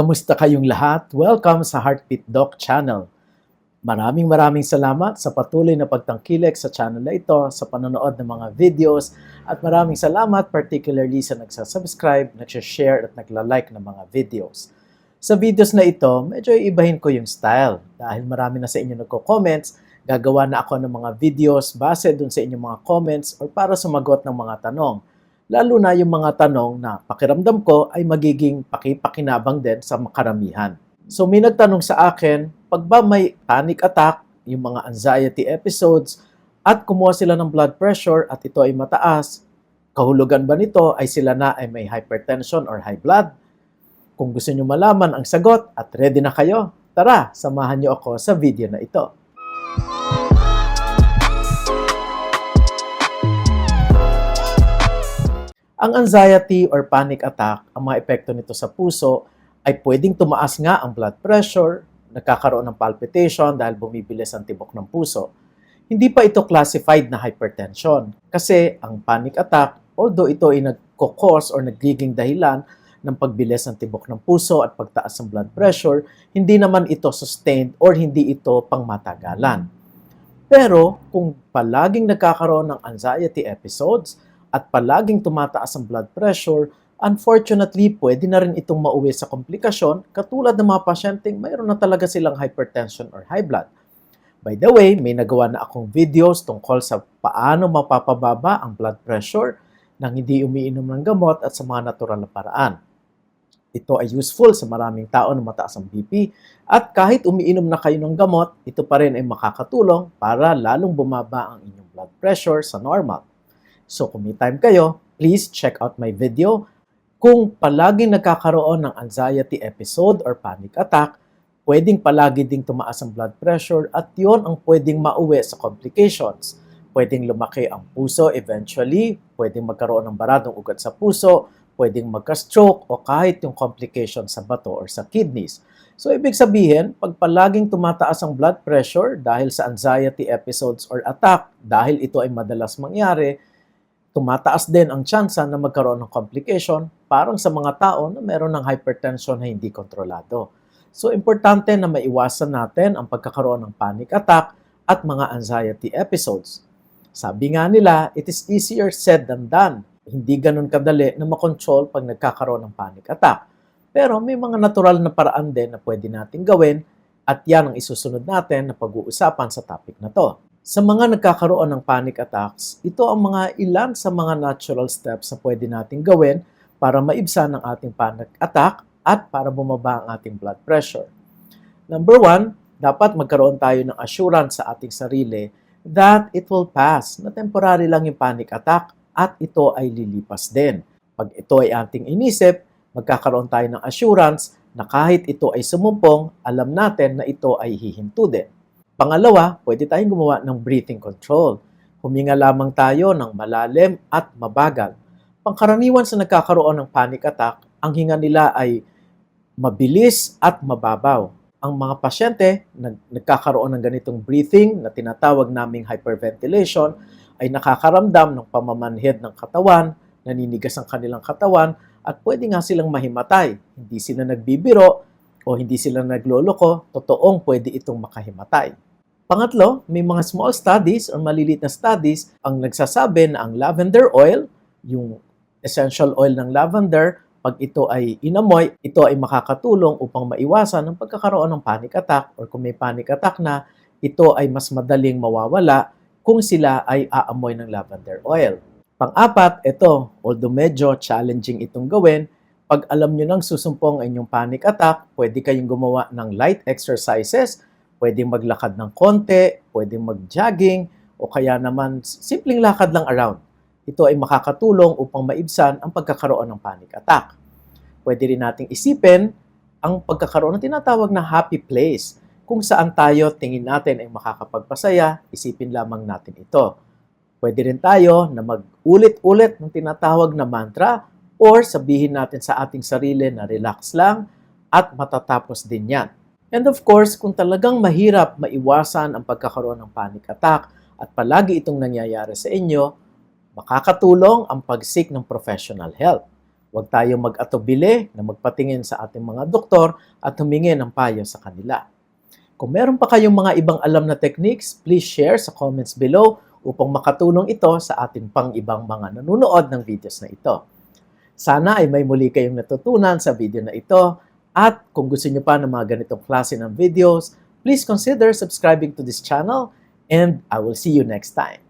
Kamusta kayong lahat? Welcome sa Heartbeat Doc Channel. Maraming maraming salamat sa patuloy na pagtangkilik sa channel na ito, sa panonood ng mga videos, at maraming salamat particularly sa nagsasubscribe, nagsashare at nagla-like ng mga videos. Sa videos na ito, medyo iibahin ko yung style dahil marami na sa inyo nagko-comments, gagawa na ako ng mga videos base dun sa inyong mga comments or para sumagot ng mga tanong. Lalo na yung mga tanong na pakiramdam ko ay magiging pakipakinabang din sa makaramihan. So may nagtanong sa akin, pag ba may panic attack, yung mga anxiety episodes, at kumuha sila ng blood pressure at ito ay mataas, kahulugan ba nito ay sila na ay may hypertension or high blood? Kung gusto nyo malaman ang sagot at ready na kayo, tara, samahan nyo ako sa video na ito. Ang anxiety or panic attack, ang mga epekto nito sa puso ay pwedeng tumaas nga ang blood pressure, nagkakaroon ng palpitation dahil bumibilis ang tibok ng puso. Hindi pa ito classified na hypertension kasi ang panic attack, although ito ay nagkukos or nagiging dahilan ng pagbilis ng tibok ng puso at pagtaas ng blood pressure, hindi naman ito sustained or hindi ito pangmatagalan. Pero kung palaging nagkakaroon ng anxiety episodes at palaging tumataas ang blood pressure, unfortunately, pwede na rin itong mauwi sa komplikasyon katulad ng mga pasyenteng mayroon na talaga silang hypertension or high blood. By the way, may nagawa na akong videos tungkol sa paano mapapababa ang blood pressure nang hindi umiinom ng gamot at sa mga natural na paraan. Ito ay useful sa maraming tao na mataas ang BP at kahit umiinom na kayo ng gamot, ito pa rin ay makakatulong para lalong bumaba ang inyong blood pressure sa normal. So kung may time kayo, please check out my video. Kung palaging nagkakaroon ng anxiety episode or panic attack, pwedeng palagi ding tumaas ang blood pressure at yon ang pwedeng mauwi sa complications. Pwedeng lumaki ang puso eventually, pwedeng magkaroon ng baradong ugat sa puso, pwedeng magka-stroke o kahit yung complication sa bato or sa kidneys. So ibig sabihin, pag palaging tumataas ang blood pressure dahil sa anxiety episodes or attack, dahil ito ay madalas mangyari, tumataas din ang tsansa na magkaroon ng complication parang sa mga tao na meron ng hypertension na hindi kontrolado. So, importante na maiwasan natin ang pagkakaroon ng panic attack at mga anxiety episodes. Sabi nga nila, it is easier said than done. Hindi ganun kadali na makontrol pag nagkakaroon ng panic attack. Pero may mga natural na paraan din na pwede nating gawin at yan ang isusunod natin na pag-uusapan sa topic na to. Sa mga nagkakaroon ng panic attacks, ito ang mga ilan sa mga natural steps na pwede nating gawin para maibsan ang ating panic attack at para bumaba ang ating blood pressure. Number one, dapat magkaroon tayo ng assurance sa ating sarili that it will pass, na temporary lang yung panic attack at ito ay lilipas din. Pag ito ay ating inisip, magkakaroon tayo ng assurance na kahit ito ay sumumpong, alam natin na ito ay hihinto din. Pangalawa, pwede tayong gumawa ng breathing control. Huminga lamang tayo ng malalim at mabagal. Pangkaraniwan sa nagkakaroon ng panic attack, ang hinga nila ay mabilis at mababaw. Ang mga pasyente na nagkakaroon ng ganitong breathing na tinatawag naming hyperventilation ay nakakaramdam ng pamamanhid ng katawan, naninigas ang kanilang katawan, at pwede nga silang mahimatay. Hindi sila nagbibiro o hindi sila nagloloko, totoong pwede itong makahimatay. Pangatlo, may mga small studies o maliliit na studies ang nagsasabi na ang lavender oil, yung essential oil ng lavender, pag ito ay inamoy, ito ay makakatulong upang maiwasan ang pagkakaroon ng panic attack or kung may panic attack na, ito ay mas madaling mawawala kung sila ay aamoy ng lavender oil. Pang-apat, ito, although medyo challenging itong gawin, pag alam nyo nang susumpong ang inyong panic attack, pwede kayong gumawa ng light exercises, pwedeng maglakad ng konti, pwedeng mag-jogging, o kaya naman simpleng lakad lang around. Ito ay makakatulong upang maibsan ang pagkakaroon ng panic attack. Pwede rin nating isipin ang pagkakaroon ng tinatawag na happy place. Kung saan tayo tingin natin ay makakapagpasaya, isipin lamang natin ito. Pwede rin tayo na mag-ulit-ulit ng tinatawag na mantra or sabihin natin sa ating sarili na relax lang at matatapos din yan. And of course, kung talagang mahirap maiwasan ang pagkakaroon ng panic attack at palagi itong nangyayari sa inyo, makakatulong ang pag-seek ng professional help. Huwag tayo mag-atubili na magpatingin sa ating mga doktor at humingi ng payo sa kanila. Kung meron pa kayong mga ibang alam na techniques, please share sa comments below upang makatulong ito sa ating pang ibang mga nanonood ng videos na ito. Sana ay may muli kayong natutunan sa video na ito at kung gusto niyo pa ng mga ganitong klase ng videos, please consider subscribing to this channel and I will see you next time.